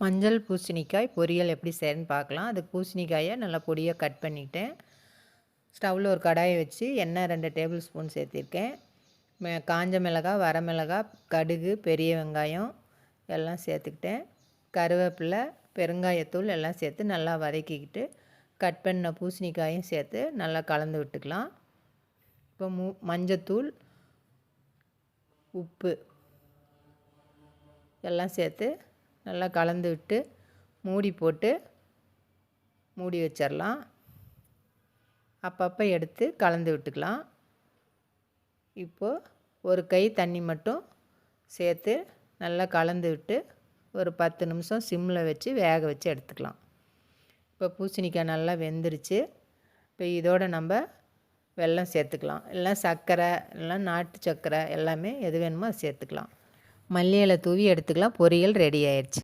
மஞ்சள் பூசணிக்காய் பொரியல் எப்படி செய்யணும்னு பார்க்கலாம். அதுக்கு பூசணிக்காயை நல்லா பொடியாக கட் பண்ணிட்டேன். ஸ்டவ்வில் ஒரு கடாயை வச்சு எண்ணெய் ரெண்டு டேபிள் ஸ்பூன் சேர்த்திருக்கேன். மெ- காஞ்ச மிளகாய் வரமிளகாய் கடுகு பெரிய வெங்காயம் எல்லாம் சேர்த்துக்கிட்டேன். கருவேப்பிலை பெருங்காயத்தூள் எல்லாம் சேர்த்து நல்லா வதக்கிக்கிட்டு கட் பண்ண பூசணிக்காயும் சேர்த்து நல்லா கலந்து விட்டுக்கலாம். இப்போ மூ மஞ்சத்தூள் உப்பு எல்லாம் சேர்த்து நல்லா கலந்து விட்டு மூடி போட்டு மூடி வச்சிடலாம் அப்பப்போ எடுத்து கலந்து விட்டுக்கலாம். இப்போது ஒரு கை தண்ணி மட்டும் சேர்த்து நல்லா கலந்து விட்டு ஒரு பத்து நிமிஷம் சிம்மில் வச்சு வேக வச்சு எடுத்துக்கலாம். இப்போ பூசணிக்காய் நல்லா வெந்துருச்சு. இப்போ இதோட நம்ம வெல்லம் சேர்த்துக்கலாம். இல்லை சர்க்கரை இல்லை நாட்டு சர்க்கரை எல்லாமே எது வேணுமோ சேர்த்துக்கலாம். மல்லி இலை தூவி எடுத்துக்கலாம். பொரியல் ரெடி ஆயிடுச்சு.